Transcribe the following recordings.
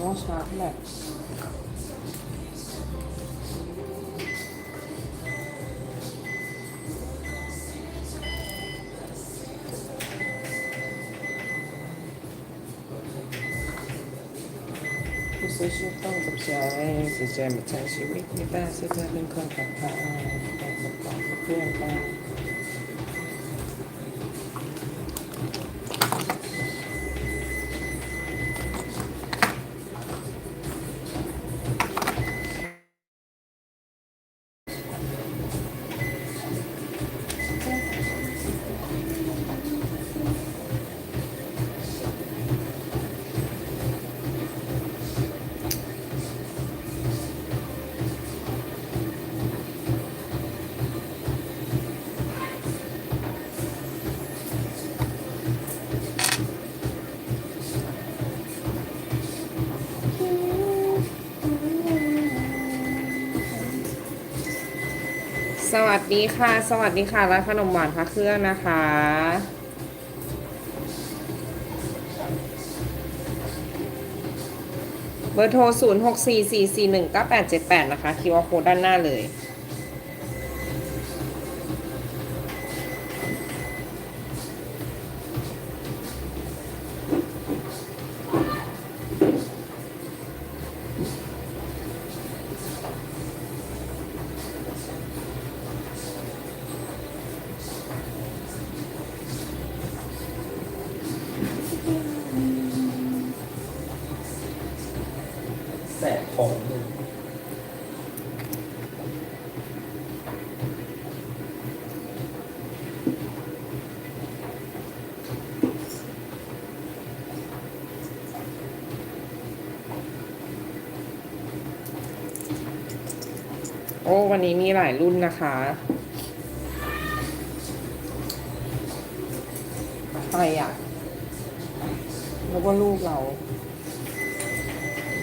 ต้องชาร์จแบตผู้ซื้อชีวิตต้องกับใสวัสดีค่ะ สวัสดีค่ะร้านขนมหวานพระเครื่องนะคะ เบอร์โทร 0 6 4 4 4 1 9 8 7 8 นะคะคิวอาโคด้านหน้าเลย แสบของหนึ่ง โอ้วันนี้มีหลายรุ่นนะคะใครอะ แล้วก็ลูกเรา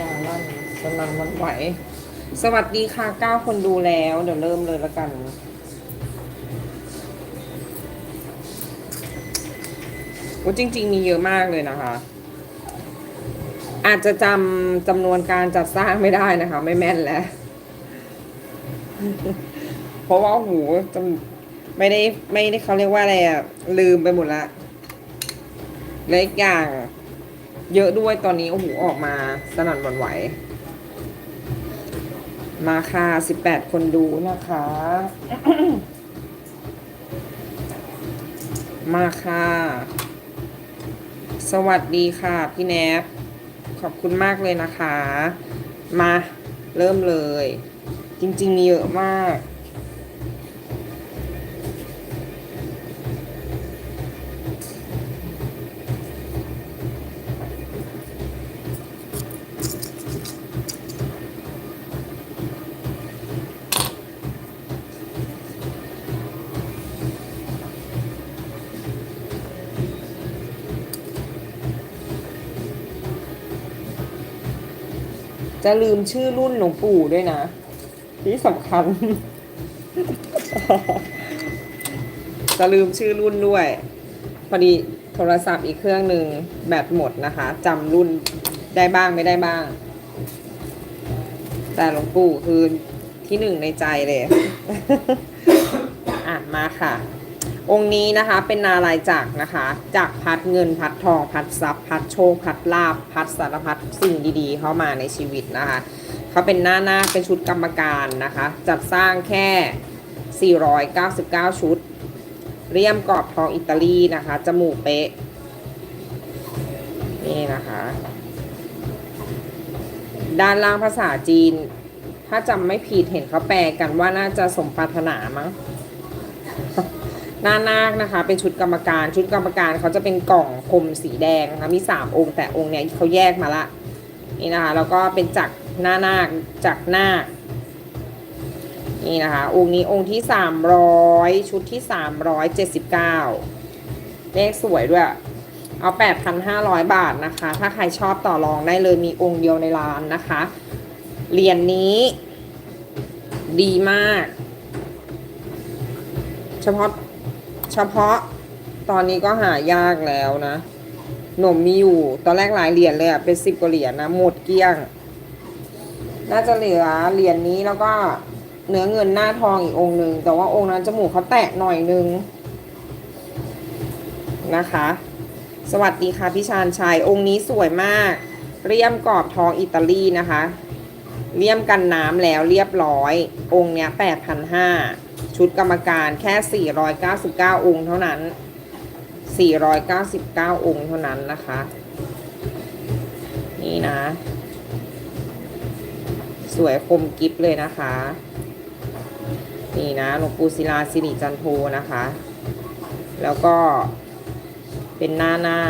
ดาลั่นสนันหวันไหว สวัสดีค่ะเก้าคนดูแล้ว เดี๋ยวเริ่มเลยล้วกันโอ้จริง ๆ มีเยอะมากเลยนะคะ อาจจะจำจำนวนการจัดสร้างไม่ได้นะคะ ไม่แม่นแล้ว เพราะว่าโอ้โหจำไม่ได้ไม่ได้เขาเรียกว่าอะไรอะลืมไปหมดละและอีกอย่าง เยอะด้วยตอนนี้โอ้โหออกมาสนั่นหวั่นไหว มาค่ะสิบแปดคนดูนะคะ มาค่ะ สวัสดีค่ะพี่แนบขอบคุณมากเลยนะคะ มาเริ่มเลย จริง ๆ มีเยอะมาก จะลืมชื่อรุ่นหลวงปู่ด้วยนะ ที่สำคัญ จะลืมชื่อรุ่นด้วย พอดีโทรศัพท์อีกเครื่องหนึ่งแบตหมดนะคะจำรุ่นได้บ้างไม่ได้บ้าง แต่หลวงปู่คือที่หนึ่งในใจเลย อะมาค่ะ องค์นี้นะคะเป็นนาลายจักนะคะ จากพัดเงินพัดทอง พัดทรัพย์ พัดโชค พัดลาบ พัดสารพัดสิ่งดีๆ เข้ามาในชีวิตนะคะ เขาเป็นหน้าหน้าเป็นชุดกรรมการนะคะ จัดสร้างแค่ 499 ชุด เรียมกรอบทองอิตาลีนะคะ จมูกเป๊ะ นี่นะคะ ด้านล่างภาษาจีน ถ้าจำไม่ผิดเห็นเขาแปลกันว่าน่าจะสมปรารถนามั้งหน้านาคนะคะ เป็นชุดกรรมการชุดกรรมการเขาจะเป็นกล่องคมสีแดงนะคะมีสามองค์แต่องค์เนี้ยเขาแยกมาละนี่นะคะแล้วก็เป็นจักร หน้านาคจักนาคนี่นะคะองค์นี้องค์ที่สามร้อยชุดที่สามร้อยเจ็ดสิบเก้าเลขสวยด้วย เอาแปดพันห้าร้อยบาทนะคะ ถ้าใครชอบต่อรองได้เลยมีองค์เดียวในร้านนะคะ เหรียญนนี้ ดีมาก เฉพาะเฉพาะตอนนี้ก็หายากแล้วนะ หนมมีอยู่ ตอนแรกหลายเหรียญเลยอะเป็นสิบกว่าเหรียญนะ หมดเกลี้ยง น่าจะเหลือเหรียญนี้แล้วก็เนื้อเงินหน้าทองอีกองค์หนึ่งแต่ว่าองค์นั้นจมูกเขาแตะหน่อยนึงนะคะ สวัสดีค่ะพี่ชาญชัยองค์นี้สวยมาก เรียมกรอบทองอิตาลีนะคะเลี่ยมกันน้ำแล้วเรียบร้อย องค์เนี้ย8,500 ชุดกรรมการแค่ 499 องค์เท่านั้น 499 องค์เท่านั้นนะคะ นี่นะ สวยคมกิฟเลยนะคะ นี่นะหลวงปู่ศิลาสิริจันโทนะคะ แล้วก็เป็นหน้าหน้า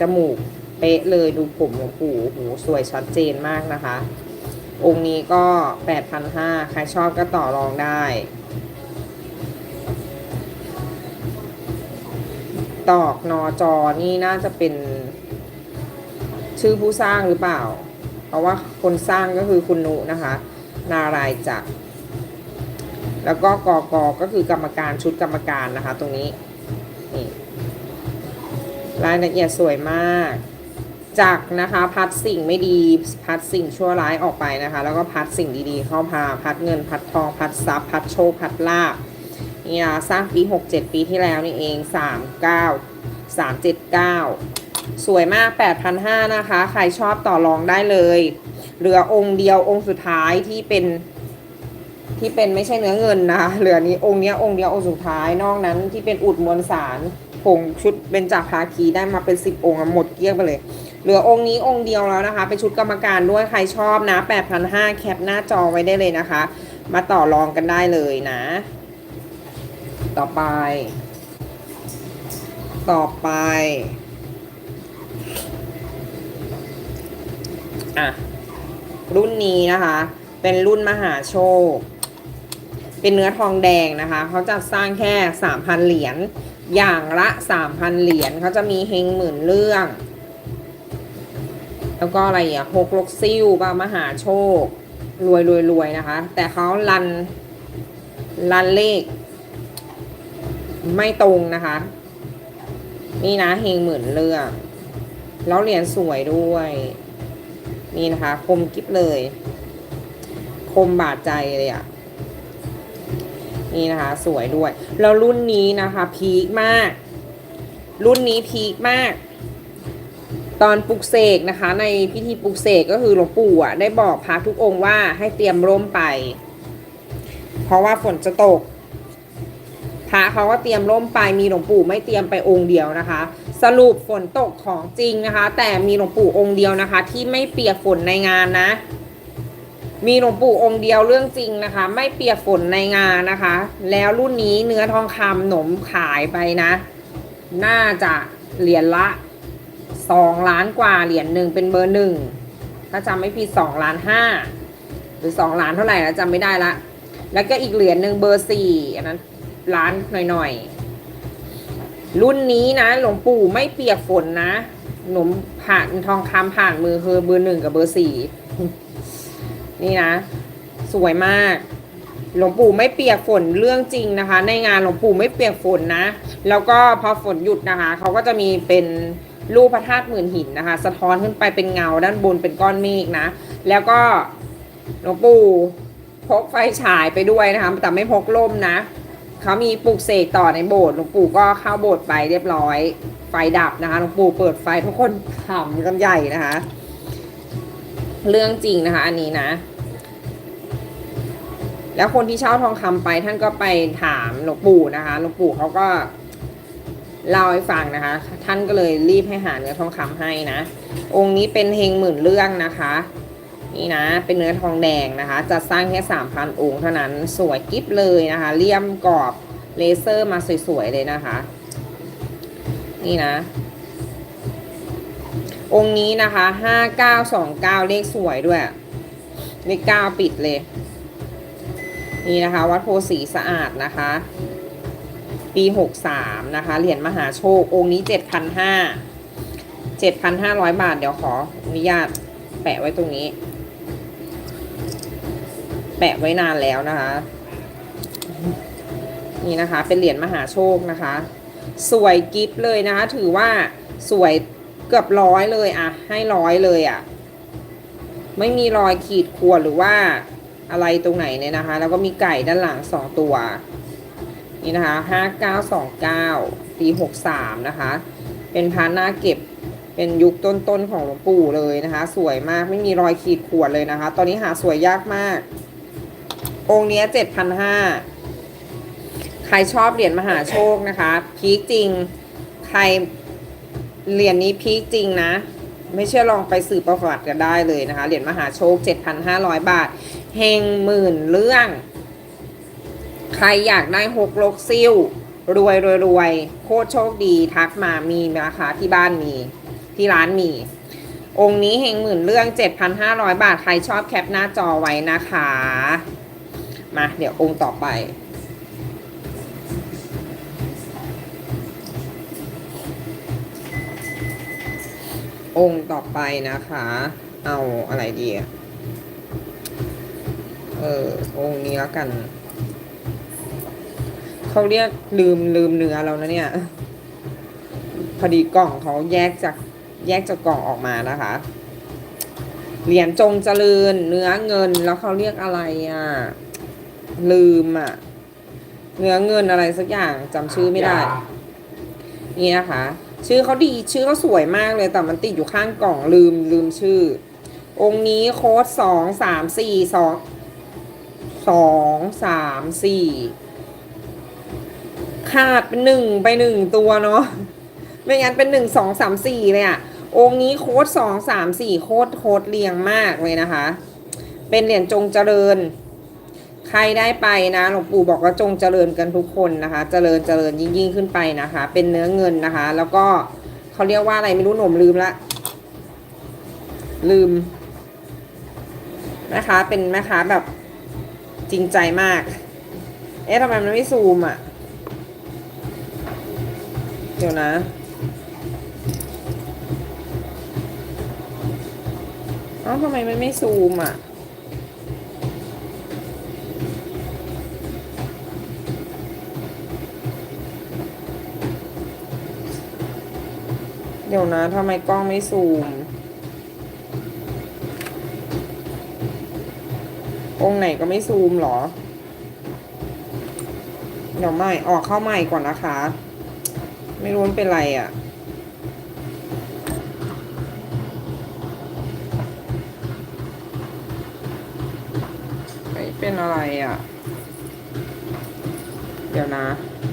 จมูกเป๊ะเลยดูผมหลวงปู่โหสวยชัดเจนมากนะคะ องค์นี้ก็ 8,500 ใครชอบก็ต่อรองได้ตอกนอจอนี่น่าจะเป็นชื่อผู้สร้างหรือเปล่า ราะว่าคนสร้างก็คือคุณนุนะคะ นารายจักรแล้วก็กอกอก็คือกรรมการชุดกรรมการนะคะ ตรงนี้นี่รายละเอียดสวยมากจักนะคะ พัดสิ่งไม่ดีพัดสิ่งชั่วร้ายออกไปนะคะ แล้วก็พัดสิ่งดีๆ เข้าพาพัดเงินพัดทองพัดทรัพย์พัดโชคพัดลาบนี่นะสร้างปี 67 ปีที่แล้วนี่เอง 39 379 สวยมาก 8,500 นะคะ ใครชอบต่อรองได้เลย เหลือองค์เดียวองค์สุดท้ายที่เป็นที่เป็นไม่ใช่เนื้อเงินนะคะ เหลือนี้องค์เนี้ยองค์เดียวองค์สุดท้าย นอกนั้นที่เป็นอุดมวลสารผงชุดเป็นจากภาคีได้มาเป็น10องค์หมดเกลี้ยงไปเลย เหลือองค์นี้องค์เดียวแล้วนะคะ เป็นชุดกรรมการด้วยใครชอบนะ 8,500 แคปหน้าจอไว้ได้เลยนะคะ มาต่อรองกันได้เลยนะ ต่อไป ต่อไป อะรุ่นนี้นะคะ เป็นรุ่นมหาโชค เป็นเนื้อทองแดงนะคะเขาจะสร้างแค่3,000เหรียญอย่างละ3,000เหรียญเขาจะมีเฮงหมื่นเรื่อง แล้วก็อะไรอะหกลกซิ่วบามหาโชค รวยรวยรวยนะคะ แต่เขารันรันเลข ไม่ตรงนะคะ นี่นะเฮงหมื่นเรื่อง แล้วเหรียญสวยด้วย นี่นะคะ คมกิฟเลย คมบาดใจเลยอะ่ะนี่นะคะ สวยด้วย แล้วรุ่นนี้นะคะ พีคมาก รุ่นนี้พีคมาก ตอนปลุกเสกนะคะ ในพิธีปลุกเสกก็คือหลวงปู่อะได้บอกพระทุกองค์ว่าให้เตรียมร่มไป เพราะว่าฝนจะตก ระเขาก็เตรียมร่มไปมีหลวงปู่ไม่เตรียมไปองค์เดียวนะคะ สรุปฝนตกของจริงนะคะ แต่มีหลวงปู่องค์เดียวนะคะ ที่ไม่เปียกฝนในงานนะมีหลวงปู่องค์เดียวเรื่องจริงนะคะ ไม่เปียกฝนในงานนะคะ แล้วรุ่นนี้เนื้อทองคำหนมขายไปนะ น่าจะเหรียญละสองล้านกว่าเหรียญหนึ่งเป็นเบอร์หนึ่งถ้าจำไม่ผิดสองล้านห้าหรือสองล้านเท่าไหร่แล้วจำไม่ได้ละ แล้วก็อีกเหรียญหนึ่งเบอร์สี่อันนั้น ล้านหน่อยๆ รุ่นนี้นะ หลวงปู่ไม่เปียกฝนนะ หนมผ่านทองคำผ่านมือคือเบอร์หนึ่งกับเบอร์สี่นี่นะ สวยมาก หลวงปู่ไม่เปียกฝนเรื่องจริงนะคะ ในงานหลวงปู่ไม่เปียกฝนนะ แล้วก็พอฝนหยุดนะคะ เขาก็จะมีเป็นรูปพระธาตุหมื่นหินนะคะ สะท้อนขึ้นไปเป็นเงาด้านบนเป็นก้อนเมฆนะ แล้วก็หลวงปู่พกไฟฉายไปด้วยนะคะ แต่ไม่พกล่มนะ เขามีปลูกเสกต่อในโบสถ์หลวงปู่ก็เข้าโบสถ์ไปเรียบร้อย ไฟดับนะคะหลวงปู่เปิดไฟทุกคนขำกันใหญ่นะคะ เรื่องจริงนะคะ อันนี้นะ แล้วคนที่เช่าทองคำไปท่านก็ไปถามหลวงปู่นะคะหลวงปู่เขาก็เล่าให้ฟังนะคะ ท่านก็เลยรีบให้หาเนื้อทองคำให้นะ องค์นี้เป็นเฮงหมื่นเรื่องนะคะ นี่นะ เป็นเนื้อทองแดงนะคะ จะสร้างแค่สามพันองค์เท่านั้น สวยกิ๊บเลยนะคะ เลี่ยมกรอบเลเซอร์มาสวยๆเลยนะคะ นี่นะ องค์นี้นะคะห้าเก้าสองเก้าเลขสวยด้วย เลขเก้าปิดเลย นี่นะคะ วัดโพสีสะอาดนะคะ ปี 63 นะคะ เหรียญมหาโชค องค์นี้ 7,500 7,500 บาท เดี๋ยวขออนุญาตแปะไว้ตรงนี้ แปะไว้นานแล้วนะคะ นี่นะคะ เป็นเหรียญมหาโชคนะคะ สวยกิฟเลยนะคะ ถือว่าสวยเกือบร้อยเลยอะให้ร้อยเลยอะไม่มีรอยขีดข่วนหรือว่าอะไรตรงไหนเนี่ยนะคะ แล้วก็มีไก่ด้านหลังสองตัว นี่นะคะห้าเก้าสองเก้าปีหกสามนะคะ เป็นพานหน้าเก็บเป็นยุคต้นๆของหลวงปู่เลยนะคะ สวยมากไม่มีรอยขีดข่วนเลยนะคะ ตอนนี้หาสวยยากมาก องค์เนี้เจ็ดพันห้าใครชอบเหรียญมหาโชคนะคะ พีคจริง ใครเหรียญนี้พีคจริงนะ ไม่เชื่อลองไปสืบประวัติกันได้เลยนะคะ เหรียญมหาโชค 7,500 บาท เฮงหมื่นเรื่อง ใครอยากได้หกลกซิ่วรวยรวยรวยโคตรโชคดีทักมามีนะคะที่บ้านมี ที่ร้านมี องค์นี้เฮงหมื่นเรื่อง 7,500 บาท ใครชอบแคปหน้าจอไว้นะคะ มาเดี๋ยวองค์ต่อไป องค์ต่อไปนะคะ เอาอะไรดีเออองค์นี้แล้วกัน เขาเรียกลืมลืมเนื้อแล้วนะเนี่ย พอดีกล่องเขาแยกจากแยกจากกล่องออกมานะคะเหรียญจงเจริญเนื้อเงินแล้วเขาเรียกอะไรอะ ลืมอะเนื้อเงินอะไรสักอย่างจำชื่อไม่ได้ นี่นะคะ ชื่อเขาดีชื่อเขาสวยมากเลยแต่มันติดอยู่ข้างกล่องลืมลืมชื่อ องค์นี้โค้ดสองสามสี่สองสองสามสี่ขาดเป็นหนึ่งไปหนึ่งตัวเนาะไม่งั้นเป็นหนึ่งสองสามสี่เลยอะองค์นี้โค้ดสองสามสี่โค้ดโค้ดเรียงมากเลยนะคะ เป็นเหรียญจงเจริญใครได้ไปนะหลวงปู่บอกว่าจงเจริญกันทุกคนนะคะ เจริญเจริญยิ่งยิ่งขึ้นไปนะคะ เป็นเนื้อเงินนะคะ แล้วก็เขาเรียกว่าอะไรไม่รู้หนมลืมละ ลืมแม่ค้าเป็นแม่ค้าแบบจริงใจมาก เอ๊ะทำไมมันไม่ซูมอะ เดี๋ยวนะเอ้าทำไมมันไม่ซูมอะ ดี๋ยวนะทำไมกล้องไม่ซูม องไหนก็ไม่ซูมเหรอ เดี๋ยวใหม่ออกเข้าใหม่ก่อนนะคะ ไม่รู้มันเป็นไรอะ่ะเป็นอะไรอะ่ะ เดี๋ยวนะ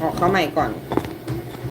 ออกเข้าใหม่ก่อน